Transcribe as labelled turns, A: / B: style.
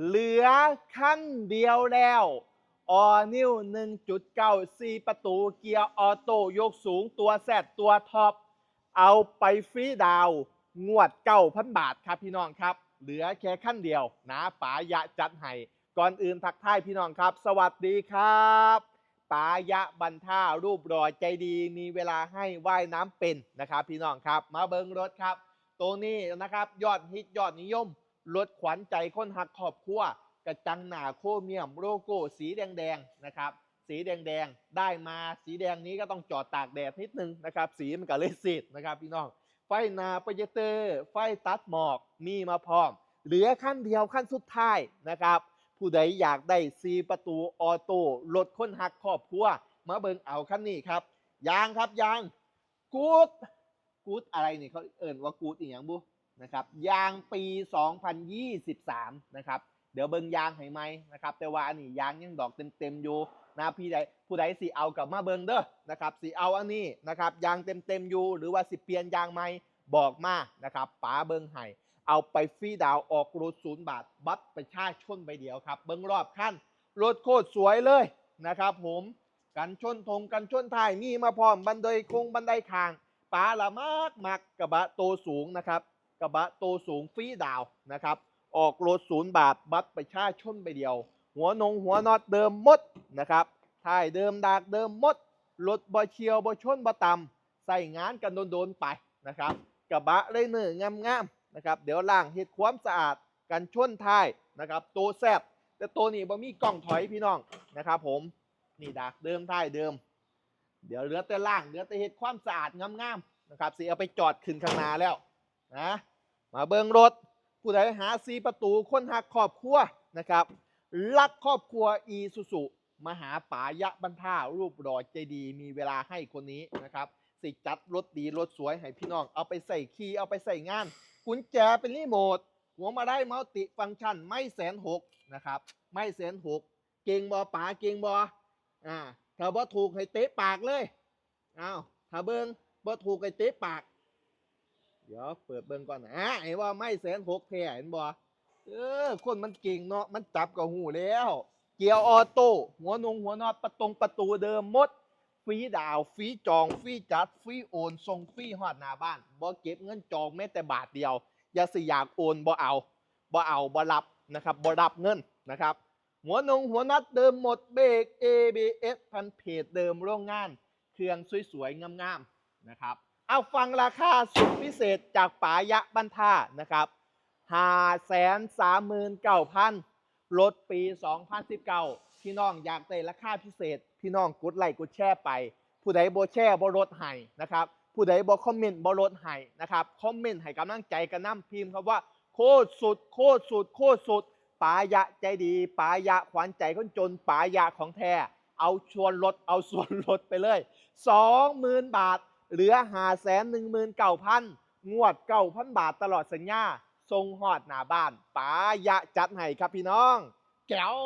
A: เหลือขั้นเดียวแล้วออนิว1.9 4 ประตูเกียร์ออโต้ยกสูงตัวแซดตัวท็อป เอาไปฟรีดาวงวดเก้าพันบาทครับพี่น้องครับ เหลือแค่ขั้นเดียวนะป๋ายะจัดให้ก่อนอื่นทักทายพี่น้องครับ สวัสดีครับป๋ายะบันท่ารูปรอยใจดีมีเวลาให้ว่ายน้ำเป็นนะครับ พี่น้องครับ มาเบิงรถครับ ตัวนี้นะครับยอดฮิตยอดนิยม รถขวัญใจคนหักครอบครัวกระจังหนาโคเมียมโลโก้สีแดงๆนะครับ สีแดงๆได้มาสีแดงนี้ก็ต้องจอดตากแดดนิดนึงนะครับ สีมันก็เลยสีดนะครับพี่น้อง ไฟหนาโปรเจเตอร์ ไฟตัดหมอกมีมาพร้อม เหลือขั้นเดียวขั้นสุดท้ายนะครับ ผู้ใดอยากได้ซีประตูออโต้รถคนหักครอบครัวมาเบิงเอาขั้นนี้ครับยางครับยางกูดกูดอะไรนี่เขาเอ่นว่ากูดอีกอย่างบุ นะครับยางปี 2023 นะครับเดี๋ยวเบิงยางให้ไหมนะครับแต่ว่าอันนี้ยางยังดอกเต็มๆอยู่นะพี่ใดผู้ใดสิเอากลับมาเบิงเด้อนะครับสิเอาอันนี้นะครับยางเต็มๆอยู่หรือว่าสิเปลี่ยนยางใหม่บอกมานะครับป๋าเบิงให้เอาไปฟรีดาวออกรถศูนย์บาท บัตรประชาชนใบเดียวครับ เบิงรอบขั้นรถโคตรสวยเลยนะครับผมกันชนทงกันชนท้ายมีมาพร้อมบันไดคงบันไดคางป๋าละมากมักกระบะโตสูงนะครับ กระบะโตสูงฟรีดาวนะครับ ออกรถศูนย์บาทบัตรประชาชนไปเดียว หัวนงหัวนอตเดิมหมดนะครับท้ายเดิมดากเดิมหมด รถบอเชียวบอชนบอตำใส่งานกันโดนๆไปนะครับกระบะเลยเนื้องามๆนะครับ เดี๋ยวล่างเฮ็ดความสะอาดกันชนท้ายนะครับตัวแซบแต่ตัวนี้บ่มีกล้องถอยพี่น้องนะครับ ผมนี่ดากเดิมท้ายเดิม เดี๋ยวเหลือแต่ล่างเหลือแต่เฮ็ดความสะอาดงามๆนะครับสิเอาไปจอดขึ้นข้างหน้าแล้วนะ มาเบิงรถ ผู้ใดหาซีประตูคนหักครอบครัวนะครับรักครอบครัวอีสุสุมาหาป๋ายะบรรท่ารูปรอใจดี มีเวลาให้คนนี้นะครับ สิจัดรถดีรถสวยให้พี่น้อง เอาไปใส่คีย์เอาไปใส่งาน กุญแจเป็นรีโมทหัวมาได้มัลติฟังก์ชันไม่แสนหกนะครับ ไม่แสนหกเก่งบอป๋าเก่งบออ่าถ้าบ่ถูกให้เตะปากเลยอ้าวถ้าเบิงบ่ถูกให้เตะปาก ดี๋ยวเปิดเบิ่งก่อนนะไอ้ว่าไม่แสนหกแพ้เห็นบ่เออ คนมันเก่งเนาะมันจับกับหูแล้ว เกียร์ออโต้หัวนงหัวนอดประตงประตูเดิมหมดฟรีดาวฟรีจองฟรีจัดฟรีโอนส่งฟรีฮอดหน้าบ้านบ่เก็บเงินจองแม้แต่บาทเดียวอย่าสิอยากโอนบ่เอาบ่เอาบ่รับนะครับบ่รับเงินนะครับหัวนงหัวนัดเดิมหมดเบรก ABS พันเพจเดิมโรงงาน เครื่องสวยๆงามๆนะครับ เอาฟังราคาสุดพิเศษจากป๋ายะบันท่านะครับห้าแสนสามหมื่นเก้าพันรถปี 2019 พี่น้องอยากได้ราคาพิเศษ พี่น้องกดไลค์กดแชร์ไป ผู้ใดโบแชร์บรถให้นะครับ ผู้ใดบคอมเมนต์บรถให้นะครับคอมเมนต์ให้กำลังใจกันน้ำพิมพ์ครับว่าโคตรสุดโคตรสุดโคตรสุดป๋ายะใจดีป๋ายะขวัญใจคนจนป๋ายะของแท้เอาชวนลดเอาส่วนลดไปเลย 20,000 บาท เหลือหาแสนหนึ่งหมื่นเก้าพันงวดเก้าพันบาทตลอดสัญญาทรงหอดหนาบ้านป๋ายะจัดให้ครับพี่น้องแก้ว